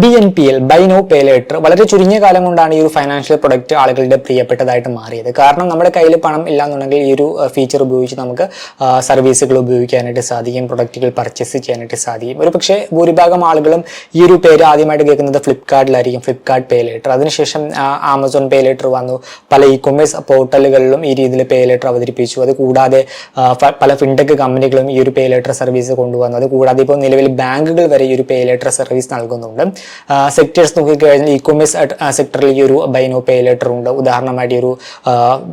B N P L buy now pay later വളരെ ചുരുങ്ങിയ കാലം കൊണ്ടാണ് ഈ ഒരു ഫൈനാൻഷ്യൽ പ്രൊഡക്റ്റ് ആളുകളുടെ പ്രിയപ്പെട്ടതായിട്ട് മാറിയത്. കാരണം നമ്മുടെ കയ്യിൽ പണം ഇല്ലാന്നുണ്ടെങ്കിൽ ഈ ഒരു ഫീച്ചർ ഉപയോഗിച്ച് നമുക്ക് സർവീസുകൾ ഉപയോഗിക്കാനായിട്ട് സാധിക്കും പ്രൊഡക്റ്റുകൾ പർച്ചേസ് ചെയ്യാനായിട്ട് സാധിക്കും. ഒരു പക്ഷേ ഭൂരിഭാഗം ആളുകളും ഈ ഒരു പേര് ആദ്യമായിട്ട് കേൾക്കുന്നത് ഫ്ലിപ്കാർട്ടിലായിരിക്കും ഫ്ലിപ്കാർട്ട് പേ ലേറ്റർ അതിനുശേഷം ആമസോൺ പേ ലേറ്റർ വന്നു. പല ഇ കൊമേഴ്സ് പോർട്ടലുകളിലും ഈ രീതിയിൽ പേ ലേറ്റർ അവതരിപ്പിച്ചു. അത് കൂടാതെ പല ഫിൻടെക് കമ്പനികളും ഈ ഒരു പേ ലേറ്റർ സർവീസ് കൊണ്ടുവന്നു. അത് കൂടാതെ ഇപ്പോൾ നിലവിൽ ബാങ്കുകൾ വരെ ഈ ഒരു പേ ലേറ്റർ സർവീസ് നൽകുന്നുണ്ട്. സെക്ടേഴ്സ് നോക്കിക്കഴിഞ്ഞാൽ ഇ കൊമേഴ്സ് സെക്ടറിൽ ഈ ഒരു ബൈനോ പേ ലെറ്റർ ഉണ്ട്. ഉദാഹരണമായിട്ട് ഈ ഒരു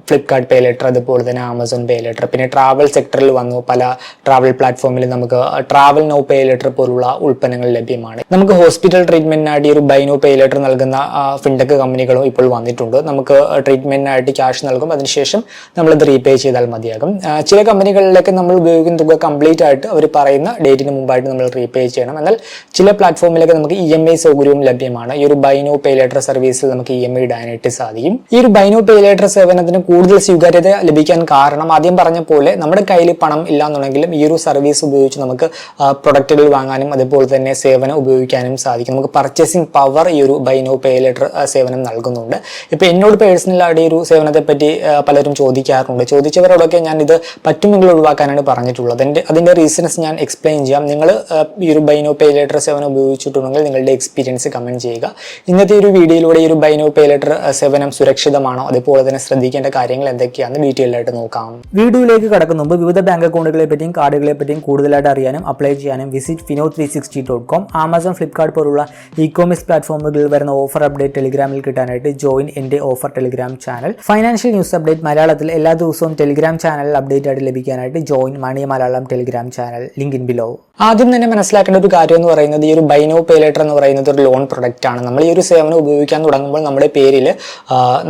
ഫ്ലിപ്കാർട്ട് പേ ലെറ്റർ അതുപോലെ തന്നെ ആമസോൺ പേ ലെറ്റർ പിന്നെ ട്രാവൽ സെക്ടറിൽ വന്നു. പല ട്രാവൽ പ്ലാറ്റ്ഫോമിൽ നമുക്ക് ട്രാവൽ നോ പേ ലെറ്റർ പോലുള്ള ഉൽപ്പന്നങ്ങൾ ലഭ്യമാണ്. നമുക്ക് ഹോസ്പിറ്റൽ ട്രീറ്റ്മെന്റിനായിട്ട് ഈ ഒരു ബൈനോ പേ ലെറ്റർ നൽകുന്ന ഫിൻടെക് കമ്പനികളും ഇപ്പോൾ വന്നിട്ടുണ്ട്. നമുക്ക് ട്രീറ്റ്മെന്റിനായിട്ട് ക്യാഷ് നൽകും. അതിനുശേഷം നമ്മളത് റീപേ ചെയ്താൽ മതിയാകും. ചില കമ്പനികളിലൊക്കെ നമ്മൾ ഉപയോഗിക്കുന്ന തുക കംപ്ലീറ്റ് ആയിട്ട് അവർ പറയുന്ന ഡേറ്റിന് മുമ്പായിട്ട് നമ്മൾ റീപേ ചെയ്യണം. എന്നാൽ ചില പ്ലാറ്റ്ഫോമിലൊക്കെ നമുക്ക് ഇ എം ഐ സൗകര്യവും ലഭ്യമാണ്. ഈ ഒരു ബൈനോ പേ ലേറ്റർ സർവീസിൽ നമുക്ക് ഇ എം ഐ ഇടാനായിട്ട് സാധിക്കും. ഈ ഒരു ബൈനോ പേ സേവനത്തിന് കൂടുതൽ സ്വീകാര്യത ലഭിക്കാൻ കാരണം ആദ്യം പറഞ്ഞ പോലെ നമ്മുടെ കയ്യിൽ പണം ഇല്ല എന്നുണ്ടെങ്കിലും ഈ ഒരു സർവീസ് ഉപയോഗിച്ച് നമുക്ക് പ്രൊഡക്റ്റുകൾ വാങ്ങാനും അതുപോലെ തന്നെ സേവനം ഉപയോഗിക്കാനും സാധിക്കും. നമുക്ക് പർച്ചേസിംഗ് പവർ ഈ ഒരു ബൈനോ പേ സേവനം നൽകുന്നുണ്ട്. ഇപ്പൊ എന്നോട് പേഴ്സണലായിട്ട് ഈ ഒരു സേവനത്തെ പറ്റി പലരും ചോദിക്കാറുണ്ട്. ചോദിച്ചവരോടൊക്കെ ഞാൻ ഇത് പറ്റുമെങ്കിൽ ഒഴിവാക്കാനാണ് പറഞ്ഞിട്ടുള്ളത്. അതിന്റെ അതിന്റെ റീസൺസ് ഞാൻ എക്സ്പ്ലെയിൻ ചെയ്യാം. നിങ്ങൾ ഈ ഒരു ബൈനോ പേ സേവനം ഉപയോഗിച്ചിട്ടുണ്ടെങ്കിൽ നിങ്ങളുടെ എക്സ്പീരിയൻസ് കമന്റ് ചെയ്യുക. ഇന്നത്തെ ഒരു വീഡിയോയിലൂടെ ഈ ഒരു ബൈനോ പേ ലെറ്റർ സേവനം സുരക്ഷിതമാണോ? അതുപോലെ തന്നെ ശ്രദ്ധിക്കേണ്ട കാര്യങ്ങൾ എന്തൊക്കെയാണെന്ന് ഡീറ്റെയിൽ ആയിട്ട് നോക്കാം. വീഡിയോയിലേക്ക് കടക്കുന്ന മുമ്പ് വിവിധ ബാങ്ക് അക്കൗണ്ടുകളെ പറ്റിയും കാർഡുകളെ പറ്റിയും കൂടുതലായിട്ട് അറിയാനും അപ്ലൈ ചെയ്യാനും visit Fino three sixty dot com Amazon Flipkart പോലുള്ള ഇ കോമേഴ്സ് പ്ലാറ്റ്ഫോമുകളിൽ വരുന്ന ഓഫർ അപ്ഡേറ്റ് ടെലിഗ്രാമിൽ കിട്ടാനായിട്ട് ജോയിൻ എന്റെ offer Telegram channel financial news update മലയാളത്തിൽ എല്ലാ ദിവസവും ടെലിഗ്രാം ചാനലിൽ അപ്ഡേറ്റ് ആയിട്ട് ലഭിക്കാനായിട്ട് join money Malayalam Telegram channel link in below ആദ്യം തന്നെ മനസ്സിലാക്കേണ്ട ഒരു കാര്യം എന്ന് പറയുന്നത് ഈ ഒരു ബൈനോ പേ ലെറ്റർ എന്ന് പറയുന്നത് ഒരു ലോൺ പ്രൊഡക്റ്റ് ആണ്. നമ്മൾ ഈ ഒരു സേവനം ഉപയോഗിക്കാൻ തുടങ്ങുമ്പോൾ നമ്മുടെ പേരിൽ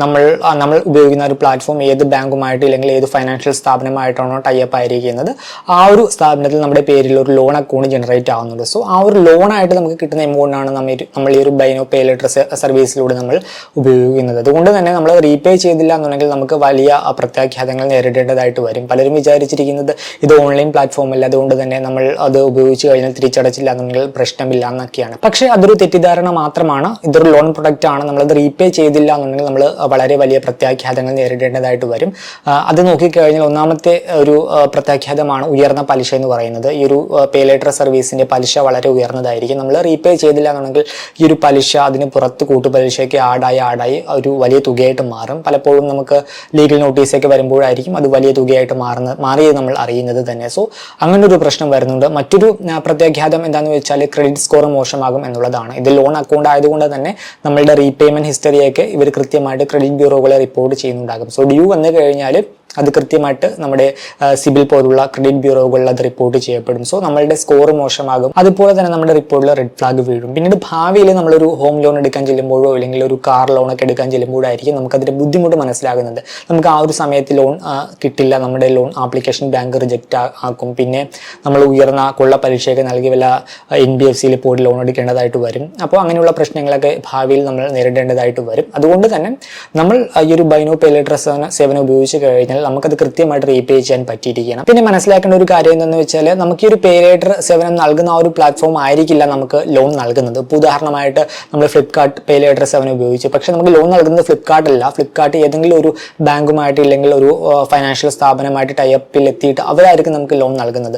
നമ്മൾ നമ്മൾ ഉപയോഗിക്കുന്ന ഒരു പ്ലാറ്റ്ഫോം ഏത് ബാങ്കുമായിട്ട് ഇല്ലെങ്കിൽ ഏത് ഫൈനാൻഷ്യൽ സ്ഥാപനമായിട്ടാണോ ടൈപ്പ് ആയിരിക്കുന്നത് ആ ഒരു സ്ഥാപനത്തിൽ നമ്മുടെ പേരിൽ ഒരു ലോൺ അക്കൗണ്ട് ജനറേറ്റ് ആവുന്നുണ്ട്. സോ ആ ഒരു ലോണായിട്ട് നമുക്ക് കിട്ടുന്ന എമൗണ്ട് ആണ് നമ്മൾ നമ്മൾ ഈ ഒരു ബൈനോ പേ ലെറ്റർ സർവീസിലൂടെ നമ്മൾ ഉപയോഗിക്കുന്നത്. അതുകൊണ്ട് തന്നെ നമ്മൾ റീപേ ചെയ്തില്ല എന്നുണ്ടെങ്കിൽ നമുക്ക് വലിയ പ്രത്യാഘാതങ്ങൾ നേരിടേണ്ടതായിട്ട് വരും. പലരും വിചാരിച്ചിരിക്കുന്നത് ഇത് ഓൺലൈൻ പ്ലാറ്റ്ഫോം അല്ല. അതുകൊണ്ട് തന്നെ നമ്മൾ അത് ഉപയോഗിച്ച് കഴിഞ്ഞാൽ തിരിച്ചടച്ചില്ല എന്നുണ്ടെങ്കിൽ പ്രശ്നമില്ല എന്നൊക്കെയാണ്. പക്ഷേ അതൊരു തെറ്റിദ്ധാരണ മാത്രമാണ്. ഇതൊരു ലോൺ പ്രൊഡക്റ്റ് ആണ്. നമ്മളത് റീപേ ചെയ്തില്ല എന്നുണ്ടെങ്കിൽ നമ്മൾ വളരെ വലിയ പ്രത്യാഘാതങ്ങൾ നേരിടേണ്ടതായിട്ട് വരും. അത് നോക്കിക്കഴിഞ്ഞാൽ ഒന്നാമത്തെ ഒരു പ്രത്യാഘാതമാണ് ഉയർന്ന പലിശ എന്ന് പറയുന്നത്. ഈ ഒരു പേ ലേറ്റർ സർവീസിന്റെ പലിശ വളരെ ഉയർന്നതായിരിക്കും. നമ്മൾ റീപേ ചെയ്തില്ല എന്നുണ്ടെങ്കിൽ ഈ ഒരു പലിശ അതിന് പുറത്ത് കൂട്ടുപലിശയ്ക്ക് ആഡായി ആഡായി ഒരു വലിയ തുകയായിട്ട് മാറും. പലപ്പോഴും നമുക്ക് ലീഗൽ നോട്ടീസൊക്കെ വരുമ്പോഴായിരിക്കും അത് വലിയ തുകയായിട്ട് മാറുന്ന മാറിയത് നമ്മൾ അറിയുന്നത് തന്നെ. സോ അങ്ങനെ ഒരു പ്രശ്നം വരുന്നുണ്ട്. മറ്റൊരു പ്രത്യാഘാതം എന്താണെന്ന് വെച്ചാൽ ക്രെഡിറ്റ് സ്കോർ മോശമാകും എന്നുള്ളതാണ്. ഇത് ലോൺ അക്കൗണ്ട് ആയതുകൊണ്ട് തന്നെ നമ്മളുടെ റീപേയ്മെന്റ് ഹിസ്റ്ററിയൊക്കെ ഇവർ കൃത്യമായിട്ട് ക്രെഡിറ്റ് ബ്യൂറോകളെ റിപ്പോർട്ട് ചെയ്യുന്നുണ്ടാകും. സോ ഡ്യൂ വന്നു കഴിഞ്ഞാൽ അത് കൃത്യമായിട്ട് നമ്മുടെ സിബിൽ പോലുള്ള ക്രെഡിറ്റ് ബ്യൂറോകളിൽ അത് റിപ്പോർട്ട് ചെയ്യപ്പെടും. സോ നമ്മളുടെ സ്കോർ മോശമാകും. അതുപോലെ തന്നെ നമ്മുടെ റിപ്പോർട്ടിൽ റെഡ് ഫ്ലാഗ് വീഴും. പിന്നീട് ഭാവിയിൽ നമ്മളൊരു ഹോം ലോൺ എടുക്കാൻ ചെല്ലുമ്പോഴോ അല്ലെങ്കിൽ ഒരു കാർ ലോണൊക്കെ എടുക്കാൻ ചെല്ലുമ്പോഴായിരിക്കും നമുക്കതിന്റെ ബുദ്ധിമുട്ട് മനസ്സിലാകുന്നത്. നമുക്ക് ആ ഒരു സമയത്ത് ലോൺ കിട്ടില്ല. നമ്മുടെ ലോൺ ആപ്ലിക്കേഷൻ ബാങ്ക് റിജക്റ്റ് ആക്കും. പിന്നെ നമ്മൾ ഉയർന്ന കൊള്ള പരീക്ഷയൊക്കെ നൽകി വല്ല എൻ ബി എഫ് സിയിൽ പോയി ലോൺ എടുക്കേണ്ടതായിട്ട് വരും. അപ്പോൾ അങ്ങനെയുള്ള പ്രശ്നങ്ങളൊക്കെ ഭാവിയിൽ നമ്മൾ നേരിടേണ്ടതായിട്ട് വരും. അതുകൊണ്ട് തന്നെ നമ്മൾ ഈ ഒരു ബൈനോ പേലേറ്റർ സേവനം ഉപയോഗിച്ച് കഴിഞ്ഞാൽ നമുക്കത് കൃത്യമായിട്ട് റീപേ ചെയ്യാൻ പറ്റിയിരിക്കണം പിന്നെ മനസ്സിലാക്കേണ്ട ഒരു കാര്യം എന്താണെന്ന് വെച്ചാൽ നമുക്ക് ഈ ഒരു പേ ലേറ്റർ സേവനം നൽകുന്ന ആ ഒരു പ്ലാറ്റ്ഫോം ആയിരിക്കില്ല നമുക്ക് ലോൺ നൽകുന്നത്. ഇപ്പോൾ ഉദാഹരണമായിട്ട് നമ്മൾ ഫ്ലിപ്കാർട്ട് പേ ലേറ്റർ സേവനം ഉപയോഗിച്ചു. പക്ഷേ നമുക്ക് ലോൺ നൽകുന്നത് ഫ്ലിപ്കാർട്ട് അല്ല. ഫ്ലിപ്കാർട്ട് ഏതെങ്കിലും ഒരു ബാങ്കുമായിട്ട് ഇല്ലെങ്കിൽ ഒരു ഫൈനാൻഷ്യൽ സ്ഥാപനമായിട്ട് ടൈപ്പിൽ എത്തിയിട്ട് അവരായിരിക്കും നമുക്ക് ലോൺ നൽകുന്നത്.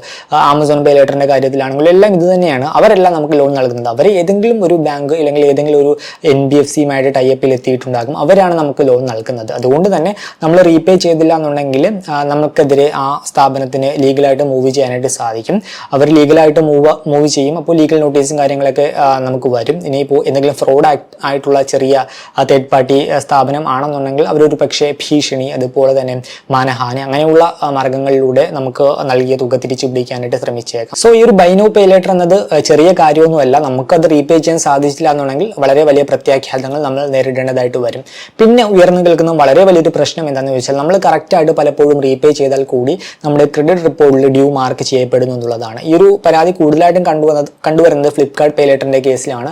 ആമസോൺ പേ ലേറ്ററിന്റെ കാര്യത്തിലാണെങ്കിലും എല്ലാം ഇത് തന്നെയാണ്. അവരെല്ലാം നമുക്ക് ലോൺ നൽകുന്നത്. അവർ ഏതെങ്കിലും ഒരു ബാങ്ക് അല്ലെങ്കിൽ ഏതെങ്കിലും ഒരു എൻ ബി എഫ് സിയുമായിട്ട് ടൈപ്പിൽ എത്തിയിട്ടുണ്ടാകും. അവരാണ് നമുക്ക് ലോൺ നൽകുന്നത്. അതുകൊണ്ട് തന്നെ നമ്മൾ റീപേ ചെയ്തില്ല എന്നുണ്ടെങ്കിൽ നമുക്കെതിരെ ആ സ്ഥാപനത്തിന് ലീഗലായിട്ട് മൂവ് ചെയ്യാനായിട്ട് സാധിക്കും. അവർ ലീഗലായിട്ട് മൂവ് മൂവ് ചെയ്യും. അപ്പോൾ ലീഗൽ നോട്ടീസും കാര്യങ്ങളൊക്കെ നമുക്ക് വരും. ഇനിയിപ്പോൾ എന്തെങ്കിലും ഫ്രോഡ് ആയിട്ടുള്ള ചെറിയ തേർഡ് പാർട്ടി സ്ഥാപനം ആണെന്നുണ്ടെങ്കിൽ അവരൊരു പക്ഷേ ഭീഷണി അതുപോലെ തന്നെ മാനഹാനി അങ്ങനെയുള്ള മാർഗങ്ങളിലൂടെ നമുക്ക് നൽകിയ തുക തിരിച്ചു പിടിക്കാനായിട്ട് ശ്രമിച്ചേക്കാം. സോ ഈ ഒരു ബൈനോ പേ ലെറ്റർ എന്നത് ചെറിയ കാര്യമൊന്നുമല്ല. നമുക്കത് റീപേ ചെയ്യാൻ സാധിച്ചില്ല എന്നുണ്ടെങ്കിൽ വളരെ വലിയ പ്രത്യാഘാതങ്ങൾ നമ്മൾ നേരിടേണ്ടതായിട്ട് വരും. പിന്നെ ഉയർന്നു കേൾക്കുന്ന വളരെ വലിയൊരു പ്രശ്നം എന്താണെന്ന് ചോദിച്ചാൽ നമ്മൾ കറക്റ്റ് ആയിട്ട് പലപ്പോഴും റീപേ ചെയ്താൽ കൂടി നമ്മുടെ ക്രെഡിറ്റ് റിപ്പോർട്ടിൽ ഡ്യൂ മാർക്ക് ചെയ്യപ്പെടുന്നു എന്നുള്ളതാണ്. ഈ ഒരു പരാതി കൂടുതലായിട്ടും കണ്ടുവന്നത് കണ്ടുവരുന്നത് ഫ്ലിപ്കാർട്ട് പേലേറ്ററിന്റെ കേസിലാണ്.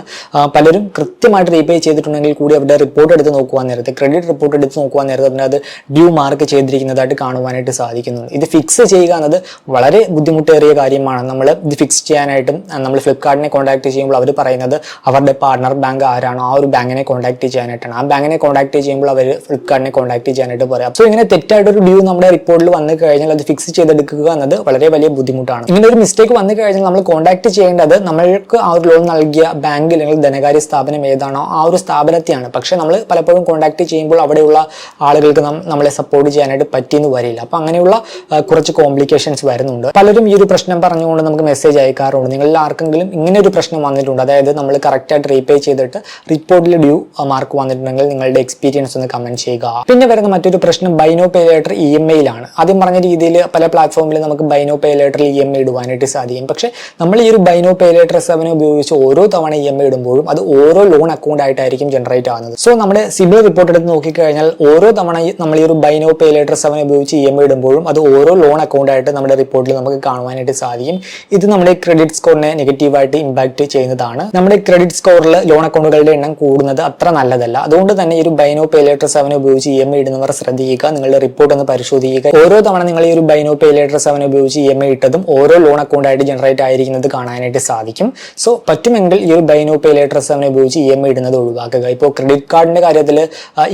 പലരും കൃത്യമായിട്ട് റീപേ ചെയ്തിട്ടുണ്ടെങ്കിൽ കൂടി അവരുടെ റിപ്പോർട്ട് എടുത്ത് നോക്കുവാൻ നേരത്ത് ക്രെഡിറ്റ് റിപ്പോർട്ട് എടുത്ത് നോക്കുവാൻ നേരത്ത് അതിനകത്ത് ഡ്യൂ മാർക്ക് ചെയ്തിരിക്കുന്നതായിട്ട് കാണുവാനായിട്ട് സാധിക്കുന്നുണ്ട് ഇത് ഫിക്സ് ചെയ്യുക എന്നത് വളരെ ബുദ്ധിമുട്ടേറിയ കാര്യമാണ്. നമ്മൾ ഇത് ഫിക്സ് ചെയ്യാനായിട്ടും നമ്മൾ ഫ്ലിപ്കാർട്ടിനെ കോൺടാക്ട് ചെയ്യുമ്പോൾ അവർ പറയുന്നത് അവരുടെ പാർട്ണർ ബാങ്ക് ആരാണോ ആ ഒരു ബാങ്കിനെ കോൺടാക്ട് ചെയ്യാനായിട്ടാണ്. ആ ബാങ്കിനെ കോൺടാക്ട് ചെയ്യുമ്പോൾ അവർ ഫ്ലിപ്കാർട്ടിനെ കോൺടാക്ട് ചെയ്യാനായിട്ട് പറയാം. സോ ഇങ്ങനെ തെറ്റായിട്ടൊരു ഡ്യൂ നമ്മുടെ റിപ്പോർട്ടിൽ വന്നു കഴിഞ്ഞാൽ അത് ഫിക്സ് ചെയ്തെടുക്കുക എന്നത് വളരെ വലിയ ബുദ്ധിമുട്ടാണ്. ഇങ്ങനെ ഒരു മിസ്റ്റേക്ക് വന്നു കഴിഞ്ഞാൽ നമ്മൾ കോൺടാക്ട് ചെയ്യേണ്ടത് നമ്മൾക്ക് ആ ഒരു ലോൺ നൽകിയ ബാങ്ക് അല്ലെങ്കിൽ ധനകാര്യ സ്ഥാപനം ഏതാണോ ആ ഒരു സ്ഥാപനത്തെയാണ്. പക്ഷേ നമ്മൾ പലപ്പോഴും കോൺടാക്ട് ചെയ്യുമ്പോൾ അവിടെയുള്ള ആളുകൾക്ക് നമ്മളെ സപ്പോർട്ട് ചെയ്യാനായിട്ട് പറ്റിയെന്ന് വരില്ല. അപ്പോൾ അങ്ങനെയുള്ള കുറച്ച് കോംപ്ലിക്കേഷൻസ് വരുന്നുണ്ട്. പലരും ഈ ഒരു പ്രശ്നം പറഞ്ഞുകൊണ്ട് നമുക്ക് മെസ്സേജ് അയക്കാറുണ്ട്. നിങ്ങളിൽ ആർക്കെങ്കിലും ഇങ്ങനെ ഒരു പ്രശ്നം വന്നിട്ടുണ്ട് അതായത് നമ്മൾ കറക്റ്റായിട്ട് റീപേ ചെയ്തിട്ട് റിപ്പോർട്ടിൽ ഡ്യൂ മാർക്ക് വന്നിട്ടുണ്ടെങ്കിൽ നിങ്ങളുടെ എക്സ്പീരിയൻസ് ഒന്ന് കമന്റ് ചെയ്യുക. പിന്നെ വരുന്ന മറ്റൊരു പ്രശ്നം buy now pay later E M ഐയിലാണ് ആദ്യം പറഞ്ഞ രീതിയിൽ പല പ്ലാറ്റ്ഫോമിലും നമുക്ക് ബൈനോ പേ ലേറ്ററിൽ ഇ എം ഐ ഇടുവാനായിട്ട് സാധിക്കും. പക്ഷേ നമ്മൾ ഈ ഒരു ബൈനോ പേ ലേറ്റർ സെവൻ ഉപയോഗിച്ച് ഓരോ തവണ ഇ എം ഐ ഇടുമ്പോഴും അത് ഓരോ ലോൺ അക്കൗണ്ട് ആയിട്ടായിരിക്കും ജനറേറ്റ് ആകുന്നത് സോ നമ്മുടെ സിബിൽ റിപ്പോർട്ട് എടുത്ത് നോക്കിക്കഴിഞ്ഞാൽ ഓരോ തവണ നമ്മൾ ഈ ഒരു buy now pay later seven ഉപയോഗിച്ച് ഇ എം ഐ ഇടുമ്പോഴും അത് ഓരോ ലോൺ അക്കൗണ്ട് ആയിട്ട് നമ്മുടെ റിപ്പോർട്ടിൽ നമുക്ക് കാണുവാനായിട്ട് സാധിക്കും. ഇത് നമ്മുടെ ക്രെഡിറ്റ് സ്കോറിനെ നെഗറ്റീവായിട്ട് ഇമ്പാക്ട് ചെയ്യുന്നതാണ്. നമ്മുടെ ക്രെഡിറ്റ് സ്കോറിൽ ലോൺ അക്കൗണ്ടുകളുടെ എണ്ണം കൂടുന്നത് അത്ര നല്ലതല്ല. അതുകൊണ്ട് തന്നെ ഈ ഒരു buy now pay later seven ഉപയോഗിച്ച് ഇ എം ഐ ഇടുന്നവർ ശ്രദ്ധിക്കുക. നിങ്ങളുടെ റിപ്പോർട്ട് ഒന്ന് പരിശോധിക്കുക. ഓരോ തവണ നിങ്ങൾ ഈ ഒരു buy now pay later seven ഉപയോഗിച്ച് ഇ എം ഐ ഇട്ടതും ഓരോ ലോൺ അക്കൗണ്ട് ആയിട്ട് ജനറേറ്റ് ആയിരിക്കുന്നത് കാണാനായിട്ട് സാധിക്കും. സോ പറ്റുമെങ്കിൽ ഈ ഒരു buy now pay later seven ഉപയോഗിച്ച് ഇ എം ഐ ഇടുന്നത് ഒഴിവാക്കുക. ഇപ്പോൾ ക്രെഡിറ്റ് കാർഡിന്റെ കാര്യത്തിൽ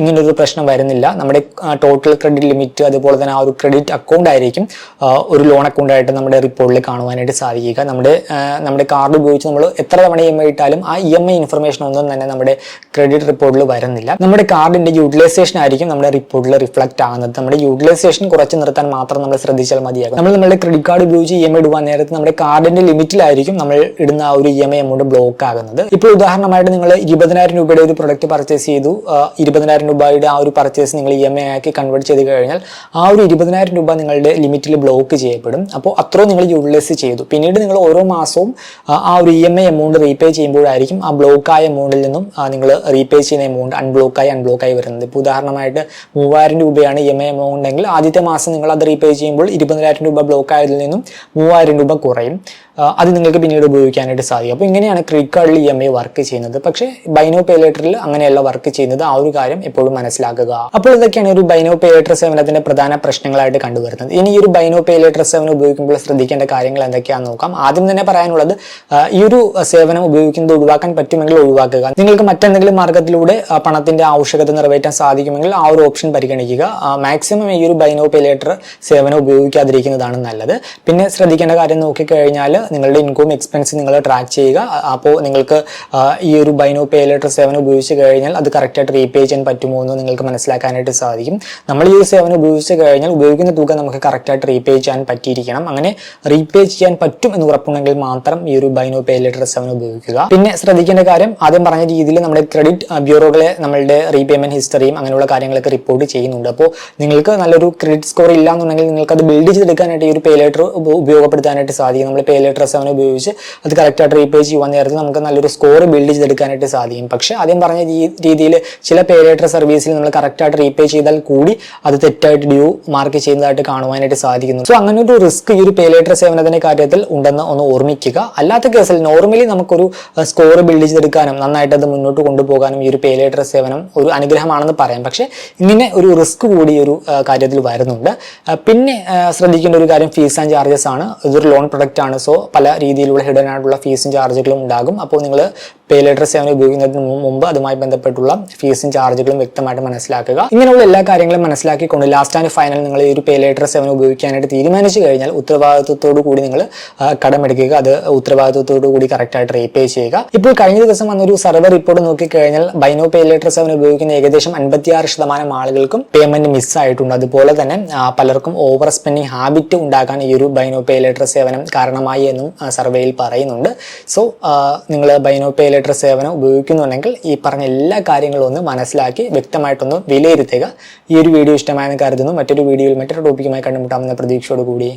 ഇങ്ങനൊരു പ്രശ്നം വരുന്നില്ല. നമ്മുടെ ടോട്ടൽ ക്രെഡിറ്റ് ലിമിറ്റ് അതുപോലെ തന്നെ ആ ഒരു ക്രെഡിറ്റ് അക്കൗണ്ട് ആയിരിക്കും ഒരു ലോൺ അക്കൗണ്ട് ആയിട്ട് നമ്മുടെ റിപ്പോർട്ടിൽ കാണുവാനായിട്ട് സാധിക്കുക. നമ്മുടെ നമ്മുടെ കാർഡ് ഉപയോഗിച്ച് നമ്മൾ എത്ര തവണ ഇ എം ഐ ഇട്ടാലും ആ ഇ എം ഐ ഇൻഫർമേഷൻ ഒന്നും തന്നെ നമ്മുടെ ക്രെഡിറ്റ് റിപ്പോർട്ടിൽ വരുന്നില്ല. നമ്മുടെ കാർഡിന്റെ യൂട്ടിലൈസേഷൻ ആയിരിക്കും നമ്മുടെ റിപ്പോർട്ടിൽ റിഫ്ലക്ട് ആകുന്നത്. നമ്മുടെ യൂട്ടിലൈസേഷൻ കുറച്ച് നിർത്താൻ മാത്രം നമ്മൾ ശ്രദ്ധിച്ചാൽ മതിയാകും. നമ്മൾ നമ്മുടെ ക്രെഡിറ്റ് കാർഡ് ഉപയോഗിച്ച് ഇ എം ഐ ഇടുവാൻ നേരത്ത് നമ്മുടെ കാർഡിന്റെ ലിമിറ്റിലായിരിക്കും നമ്മൾ ഇടുന്ന ആ ഒരു E M I amount block ആകുന്നത്. ഇപ്പോൾ ഉദാഹരണമായിട്ട് നിങ്ങൾ ഇരുപതിനായിരം രൂപയുടെ ഒരു പ്രൊഡക്റ്റ് പർച്ചേസ് ചെയ്തു. ഇരുപതിനായിരം രൂപയുടെ ആ ഒരു പർച്ചേസ് നിങ്ങൾ ഇ എം ഐ ആക്കി കൺവേർട്ട് ചെയ്ത് കഴിഞ്ഞാൽ ആ ഒരു ഇരുപതിനായിരം രൂപ നിങ്ങളുടെ ലിമിറ്റിൽ ബ്ലോക്ക് ചെയ്യപ്പെടും. അപ്പോൾ അത്രയും നിങ്ങൾ യൂട്ടിലൈസ് ചെയ്തു. പിന്നീട് നിങ്ങൾ ഓരോ മാസവും ആ, ഒരു E M I amount repay ചെയ്യുമ്പോഴായിരിക്കും ആ ബ്ലോക്ക് ആയ എമൗണ്ടിൽ നിന്നും നിങ്ങൾ റീപേ ചെയ്യുന്ന എമൗണ്ട് അൺബ്ലോക്ക് ആയി അൺബ്ലോക്ക് ആയി വരുന്നത്. ഇപ്പോൾ ഉദാഹരണമായിട്ട് മൂവായിരം രൂപയാണ് ഇ എം ഐ എമൗണ്ട് എങ്കിൽ ആദ്യത്തെ മാസം നിങ്ങൾ അത് റീപേ ചെയ്യുമ്പോൾ ഇരുപതിനായിരം രൂപ ബ്ലോക്ക് ആയതിൽ നിന്നും മൂവായിരം രൂപ കുറയും. അത് നിങ്ങൾക്ക് പിന്നീട് ഉപയോഗിക്കാനായിട്ട് സാധിക്കും. അപ്പോൾ ഇങ്ങനെയാണ് ക്രെഡിറ്റ് കാർഡിൽ ഇ എം ഐ വർക്ക് ചെയ്യുന്നത്. പക്ഷേ ബൈനോ പേ ലേറ്ററിൽ അങ്ങനെയല്ല വർക്ക് ചെയ്യുന്നത്. ആ ഒരു കാര്യം എപ്പോഴും മനസ്സിലാക്കുക. അപ്പോൾ ഇതൊക്കെയാണ് ഒരു ബൈനോ പേ ലേറ്റർ സേവനത്തിന്റെ പ്രധാന പ്രശ്നങ്ങളായിട്ട് കണ്ടുവരുന്നത്. ഇനി ഈ ഒരു ബൈനോ പേ ലേറ്റർ സേവനം ഉപയോഗിക്കുമ്പോൾ ശ്രദ്ധിക്കേണ്ട കാര്യങ്ങൾ എന്തൊക്കെയാണെന്ന് നോക്കാം. ആദ്യം തന്നെ പറയാനുള്ളത് ഈ ഒരു സേവനം ഉപയോഗിക്കുന്നത് ഒഴിവാക്കാൻ പറ്റുമെങ്കിൽ ഒഴിവാക്കുക. നിങ്ങൾക്ക് മറ്റെന്തെങ്കിലും മാർഗത്തിലൂടെ പണത്തിന്റെ ആവശ്യകത നിറവേറ്റാൻ സാധിക്കുമെങ്കിൽ ആ ഒരു ഓപ്ഷൻ പരിഗണിക്കുക. മാക്സിമം ഈ ഒരു പേലേറ്റർ സേവനം ഉപയോഗിക്കാതിരിക്കുന്നതാണ് നല്ലത്. പിന്നെ ശ്രദ്ധിക്കേണ്ട കാര്യം നോക്കിക്കഴിഞ്ഞാൽ നിങ്ങളുടെ ഇൻകം എക്സ്പെൻസ് നിങ്ങൾ ട്രാക്ക് ചെയ്യുക. അപ്പോൾ നിങ്ങൾക്ക് ഈ ഒരു പേലേറ്റർ സേവനം ഉപയോഗിച്ച് കഴിഞ്ഞാൽ അത് കറക്റ്റായിട്ട് റീപേ ചെയ്യാൻ പറ്റുമോ എന്ന് നിങ്ങൾക്ക് മനസ്സിലാക്കാനായിട്ട് സാധിക്കും. നമ്മൾ ഈ ഒരു സേവനം ഉപയോഗിച്ച് കഴിഞ്ഞാൽ ഉപയോഗിക്കുന്ന തുക നമുക്ക് കറക്റ്റായിട്ട് റീപേ ചെയ്യാൻ പറ്റിയിരിക്കണം. അങ്ങനെ റീപേ ചെയ്യാൻ പറ്റും എന്ന് ഉറപ്പുണ്ടെങ്കിൽ മാത്രം ഈ ഒരു ബൈനോ പേ ലേറ്റർ സേവനം ഉപയോഗിക്കുക. പിന്നെ ശ്രദ്ധിക്കേണ്ട കാര്യം ആദ്യം പറഞ്ഞ രീതിയിൽ നമ്മുടെ ക്രെഡിറ്റ് ബ്യൂറോകളെ നമ്മളുടെ റീപേയ്മെന്റ് ഹിസ്റ്ററിയും അങ്ങനെയുള്ള കാര്യങ്ങളൊക്കെ റിപ്പോർട്ട് ചെയ്യുന്നുണ്ട്. അപ്പോൾ നിങ്ങൾക്ക് നല്ലൊരു ക്രെഡിറ്റ് സ്കോർ ഇല്ല എന്നുണ്ടെങ്കിൽ നിങ്ങൾക്ക് അത് ബിൽഡ് ചെയ്തെടുക്കാനായിട്ട് ഈ ഒരു പേ ലേറ്റർ ഉപയോഗപ്പെടുത്താനായിട്ട് സാധിക്കും. നമ്മൾ പേ ലെറ്റർ സെവൻ ഉപയോഗിച്ച് അത് കറക്റ്റായിട്ട് റീപേ ചെയ്യുവാൻ നേരത്തിൽ നമുക്ക് നല്ലൊരു സ്കോർ ബിൽഡ് ചെയ്തെടുക്കാനായിട്ട് സാധിക്കും. പക്ഷെ ആദ്യം പറഞ്ഞ രീതിയിൽ ചില പേ ലേറ്റർ സർവീസിൽ നമ്മൾ കറക്റ്റായിട്ട് റീപേ ചെയ്താൽ കൂടി അത് തെറ്റായിട്ട് ഡ്യൂ മാർക്ക് ചെയ്യുന്നതായിട്ട് കാണുവാനായിട്ട് സാധിക്കുന്നു. സോ അങ്ങനെ ഒരു റിസ്ക് ഈ ഒരു പേ ലെറ്റർ സേവനത്തിന്റെ കാര്യത്തിൽ ഉണ്ടെന്ന് ഒന്ന് ഓർമ്മിക്കുക. അല്ലാത്ത കേസിൽ നോർമലി നമുക്കൊരു സ്കോർ ബിൽഡ് ചെയ്തെടുക്കാനും നന്നായിട്ട് അത് മുന്നോട്ട് കൊണ്ടുപോകാനും ഈ ഒരു പേ ലെറ്റർ സേവനം ഒരു അനുഗ്രഹമാണെന്ന് പറയാം. പക്ഷേ ഇങ്ങനെ ഒരു റിസ്ക് കൂടി ഒരു കാര്യത്തിൽ വരുന്നുണ്ട്. പിന്നെ ശ്രദ്ധിക്കേണ്ട ഒരു കാര്യം ഫീസ് ആൻഡ് ചാർജസ് ആണ്. ഇതൊരു ലോൺ പ്രൊഡക്റ്റ് ആണ്. സോ പല രീതിയിലുള്ള ഹിഡൻ ആയിട്ടുള്ള ഫീസും ചാർജുകളും ഉണ്ടാകും. അപ്പോൾ നിങ്ങൾ പേ ലെറ്റർ സേവനം ഉപയോഗിക്കുന്നതിന് മുമ്പ് അതുമായി ബന്ധപ്പെട്ടുള്ള ഫീസും ചാർജുകളും വ്യക്തമായിട്ട് മനസ്സിലാക്കുക. ഇങ്ങനെയുള്ള എല്ലാ കാര്യങ്ങളും മനസ്സിലാക്കിക്കൊണ്ട് ലാസ്റ്റ് ആൻഡ് ഫൈനൽ നിങ്ങൾ ഈ ഒരു പേ ലെറ്റർ സേവനം ഉപയോഗിക്കാനായിട്ട് തീരുമാനിച്ചു കഴിഞ്ഞാൽ ഉത്തരവാദിത്വത്തോടു കൂടി നിങ്ങൾ കടമെടുക്കുക. അത് ഉത്തരവാദിത്വത്തോടു കൂടി കറക്റ്റായിട്ട് റീപേ ചെയ്യുക. ഇപ്പോൾ കഴിഞ്ഞ ദിവസം വന്നൊരു സർവേ റിപ്പോർട്ട് നോക്കിക്കഴിഞ്ഞാൽ ബൈനോ പേ ലെറ്റർ സേവനം ഉപയോഗിക്കുന്ന ഏകദേശം അൻപത്തിയാറ് ശതമാനം ആളുകൾക്കും പേയ്മെന്റ് മിസ്സായിട്ടുണ്ട് അതുപോലെ തന്നെ പലർക്കും ഓവർ സ്പെൻഡിങ് ഹാബിറ്റ് ഉണ്ടാക്കാൻ ഈ ഒരു ബൈനോ സേവനം കാരണമായി എന്നും സർവേയിൽ പറയുന്നുണ്ട്. സോ നിങ്ങൾ ബൈനോ സേവനം ഉപയോഗിക്കുന്നുണ്ടെങ്കിൽ ഈ പറഞ്ഞ എല്ലാ കാര്യങ്ങളും ഒന്ന് മനസ്സിലാക്കി വ്യക്തമായിട്ടൊന്ന് വിലയിരുത്തുക. ഈ ഒരു വീഡിയോ ഇഷ്ടമായെന്ന് കരുതുന്നു. മറ്റൊരു വീഡിയോയിൽ മറ്റൊരു ടോപ്പിക്കുമായി കണ്ടുമുട്ടാമെന്ന പ്രതീക്ഷയോട് കൂടി